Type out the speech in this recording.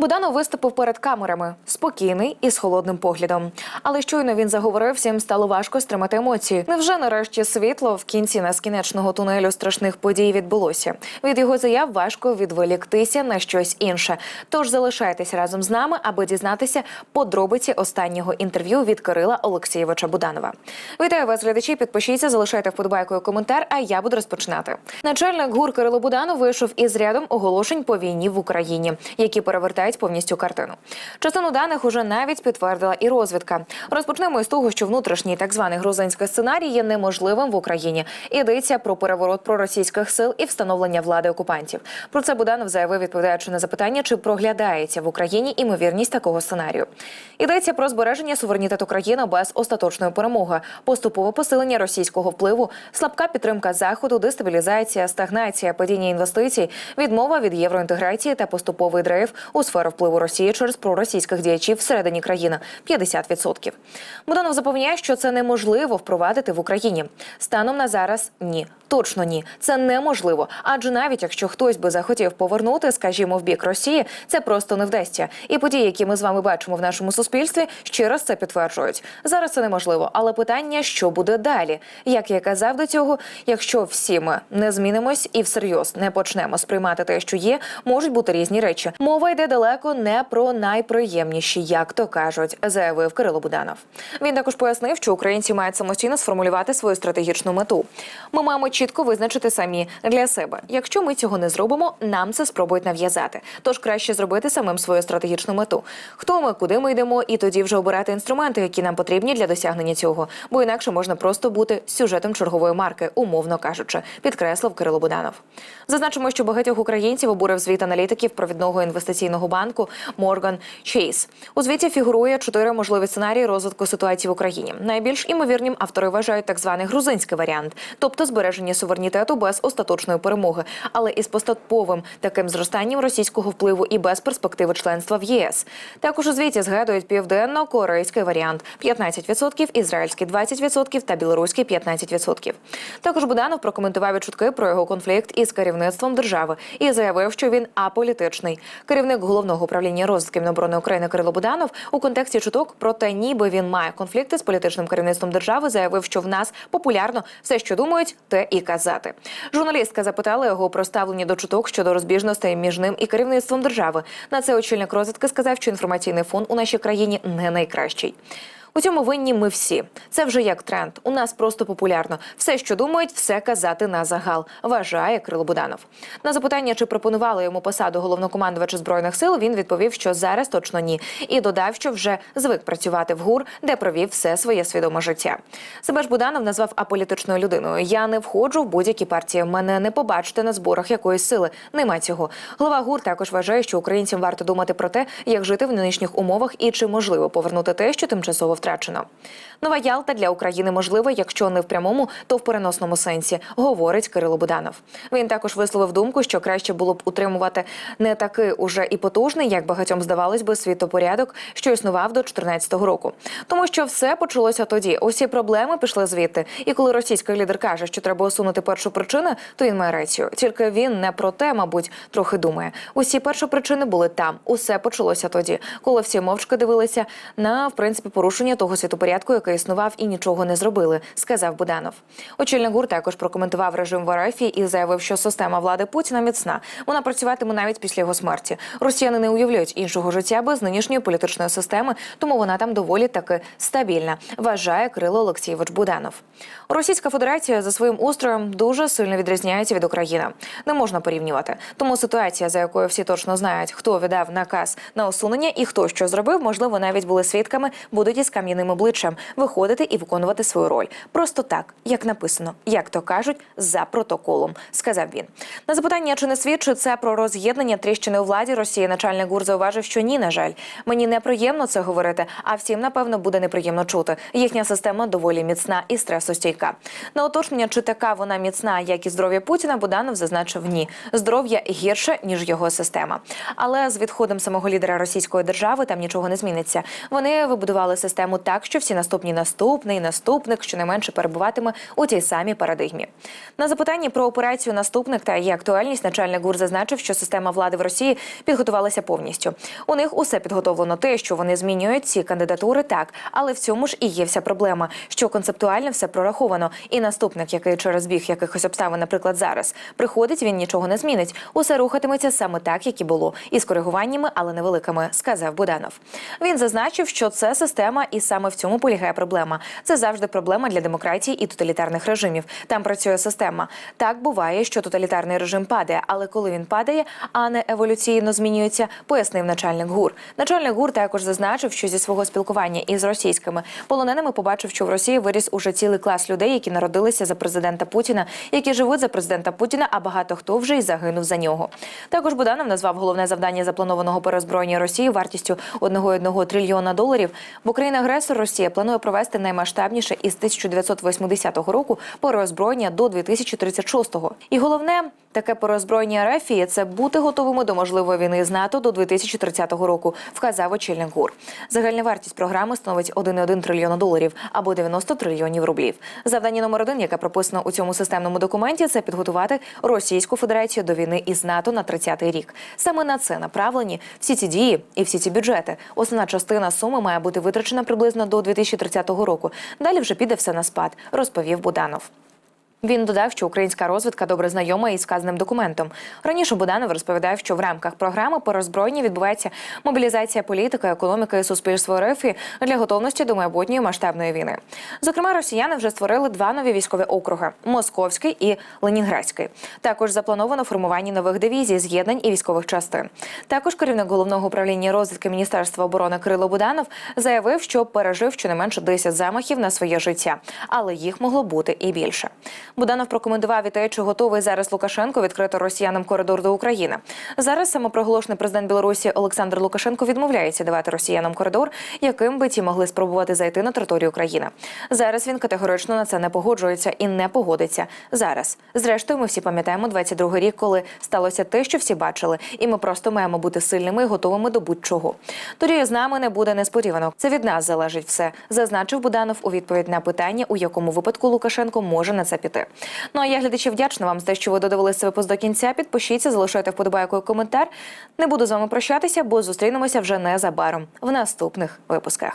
Буданов виступив перед камерами спокійний і з холодним поглядом. Але щойно він заговорив, всім стало важко стримати емоції. Невже нарешті світло в кінці нескінченного тунелю страшних подій відбулося? Від його заяв важко відволіктися на щось інше. Тож залишайтеся разом з нами, аби дізнатися подробиці останнього інтерв'ю від Кирила Олексійовича Буданова. Вітаю вас, глядачі. Підпишіться, залишайте вподобайку і коментар. А я буду розпочинати. Начальник гур Кирило Буданов вийшов із рядом оголошень по війні в Україні, які перевертають повністю картину. Частину даних уже навіть підтвердила і розвідка. Розпочнемо із того, що внутрішній так званий грузинський сценарій є неможливим в Україні. Йдеться про переворот проросійських сил і встановлення влади окупантів. Про це Буданов заявив, відповідаючи на запитання, чи проглядається в Україні імовірність такого сценарію. Йдеться про збереження суверенітету країни без остаточної перемоги, поступове посилення російського впливу, слабка підтримка заходу, дестабілізація, стагнація, падіння інвестицій, відмова від євроінтеграції та поступовий дрейф у сферу впливу Росії через проросійських діячів всередині країни 50%. Буданов запевняє, що це неможливо впровадити в Україні. Станом на зараз ні. Точно ні, це неможливо. Адже навіть якщо хтось би захотів повернути, скажімо, в бік Росії, це просто не вдасться. І події, які ми з вами бачимо в нашому суспільстві, ще раз це підтверджують. Зараз це неможливо, але питання, що буде далі? Як я казав до цього, якщо всі ми не змінимось і всерйоз не почнемо сприймати те, що є, можуть бути різні речі. Мова йде далеко не про найприємніші, як то кажуть, заявив Кирило Буданов. Він також пояснив, що українці мають самостійно сформулювати свою стратегічну мету. Ми маємо чітко визначити самі для себе. Якщо ми цього не зробимо, нам це спробують нав'язати. Тож краще зробити самим свою стратегічну мету. Хто ми, куди ми йдемо, і тоді вже обирати інструменти, які нам потрібні для досягнення цього. Бо інакше можна просто бути сюжетом чергової марки, умовно кажучи, підкреслив Кирило Буданов. Зазначимо, що багатьох українців обурив звіт аналітиків провідного інвестиційного банку Морган Чейз. У звіті фігурує чотири можливі сценарії розвитку ситуації в Україні. Найбільш імовірним автори вважають так званий грузинський варіант, тобто збереження суверенітету без остаточної перемоги, але із поступовим таким зростанням російського впливу і без перспективи членства в ЄС. Також у звіті згадують південно-корейський варіант 15%, ізраїльський 20% та білоруський 15%. Також Буданов прокоментував і чутки про його конфлікт із керівництвом держави і заявив, що він аполітичний. Керівник головного управління розвитки Міноборони України Кирило Буданов у контексті чуток про те, ніби він має конфлікти з політичним керівництвом держави, заявив, що в нас популярно все, що думають, те і казати. Журналістка запитала його про ставлення до чуток щодо розбіжностей між ним і керівництвом держави. На це очільник розвідки сказав, що інформаційний фон у нашій країні не найкращий. У цьому винні ми всі. Це вже як тренд. У нас просто популярно. Все, що думають, все казати на загал. Вважає Крило Буданов. На запитання, чи пропонували йому посаду головнокомандувача збройних сил, він відповів, що зараз точно ні, і додав, що вже звик працювати в ГУР, де провів все своє свідоме життя. Себе ж Буданов назвав аполітичною людиною. Я не входжу в будь-які партії. Мене не побачите на зборах якоїсь сили. Нема цього. Глава ГУР також вважає, що українцям варто думати про те, як жити в нинішніх умовах і чи можливо повернути те, що тимчасово втрачено. Нова Ялта для України можлива, якщо не в прямому, то в переносному сенсі, говорить Кирило Буданов. Він також висловив думку, що краще було б утримувати не такий уже і потужний, як багатьом здавалось би, світопорядок, що існував до 2014 року. Тому що все почалося тоді. Усі проблеми пішли звідти. І коли російський лідер каже, що треба усунути першу причину, то він має рацію. Тільки він не про те, мабуть, трохи думає. Усі перші причини були там. Усе почалося тоді, коли всі мовчки дивилися на в принципі порушення того світопорядку, який існував і нічого не зробили, сказав Буданов. Очільник ГУР також прокоментував режим в РФ і заявив, що система влади Путіна міцна. Вона працюватиме навіть після його смерті. Росіяни не уявляють іншого життя без нинішньої політичної системи, тому вона там доволі таки стабільна. Вважає Крило Олексійович Буданов. Російська Федерація за своїм устроєм дуже сильно відрізняється від України. Не можна порівнювати. Тому ситуація, за якою всі точно знають, хто віддав наказ на усунення і хто що зробив, можливо, навіть були свідками, будуть із кам'яним обличчям виходити і виконувати свою роль. Просто так, як написано, як то кажуть, за протоколом, сказав він. На запитання, чи не свідчить це про роз'єднання тріщини у владі Росії, начальник ГУР зауважив, що ні, на жаль, мені неприємно це говорити, а всім напевно буде неприємно чути. Їхня система доволі міцна і стресостійка. На уточнення, чи така вона міцна, як і здоров'я Путіна, Буданов зазначив ні. Здоров'я гірше ніж його система. Але з відходом самого лідера російської держави там нічого не зміниться. Вони вибудували систему систему так, що всі наступні наступний наступник щонайменше перебуватиме у тій самій парадигмі. На запитання про операцію наступник та її актуальність начальник ГУР зазначив, що система влади в Росії підготувалася повністю. У них усе підготовлено те, що вони змінюють ці кандидатури, так, але в цьому ж і є вся проблема, що концептуально все прораховано. І наступник, який через біг якихось обставин, наприклад, зараз приходить, він нічого не змінить. Усе рухатиметься саме так, як і було, і з коригуваннями, але невеликими, сказав Буданов. Він зазначив, що це система, і саме в цьому полягає проблема. Це завжди проблема для демократії і тоталітарних режимів. Там працює система. Так буває, що тоталітарний режим падає, але коли він падає, а не еволюційно змінюється, пояснив начальник ГУР. Начальник ГУР також зазначив, що зі свого спілкування із російськими полоненими побачив, що в Росії виріс уже цілий клас людей, які народилися за президента Путіна, які живуть за президента Путіна, а багато хто вже й загинув за нього. Також Буданов назвав головне завдання запланованого перезброєння Росії вартістю 1,1 трильйона доларів. В Україні агресор Росія планує провести наймасштабніше із 1980 року переозброєння до 2036-го. І головне таке переозброєння Рефії це бути готовими до можливої війни з НАТО до 2030 року, вказав очільник ГУР. Загальна вартість програми становить 1,1 трильйона доларів або 90 трильйонів рублів. Завдання номер один, яке прописано у цьому системному документі, це підготувати Російську Федерацію до війни із НАТО на 30-й рік. Саме на це направлені всі ці дії і всі ці бюджети. Основна частина суми має бути витрачена приблизно до 2030 року. Далі вже піде все на спад, розповів Буданов. Він додав, що українська розвідка добре знайома із сказаним документом. Раніше Буданов розповідав, що в рамках програми по роззброєнні відбувається мобілізація політики, економіки і суспільства РФ для готовності до майбутньої масштабної війни. Зокрема, росіяни вже створили два нові військові округи Московський і Ленінградський. Також заплановано формування нових дивізій, з'єднань і військових частин. Також керівник головного управління розвідки Міністерства оборони Кирило Буданов заявив, що пережив щонайменше 10 замахів на своє життя, але їх могло бути і більше. Буданов прокоментував і те, чи готовий зараз Лукашенко відкрити росіянам коридор до України. Зараз самопроголошений президент Білорусі Олександр Лукашенко відмовляється давати росіянам коридор, яким би ті могли спробувати зайти на територію України. Зараз він категорично на це не погоджується і не погодиться зараз. Зрештою, ми всі пам'ятаємо 22-й рік, коли сталося те, що всі бачили, і ми просто маємо бути сильними і готовими до будь-чого. Тоді з нами не буде несподіванок. Це від нас залежить все, зазначив Буданов у відповідь на питання, у якому випадку Лукашенко може на це піти. Ну а я глядачі вдячна вам за те, що ви додивилися випуск до кінця. Підпишіться, залишайте вподобайку і коментар. Не буду з вами прощатися, бо зустрінемося вже незабаром в наступних випусках.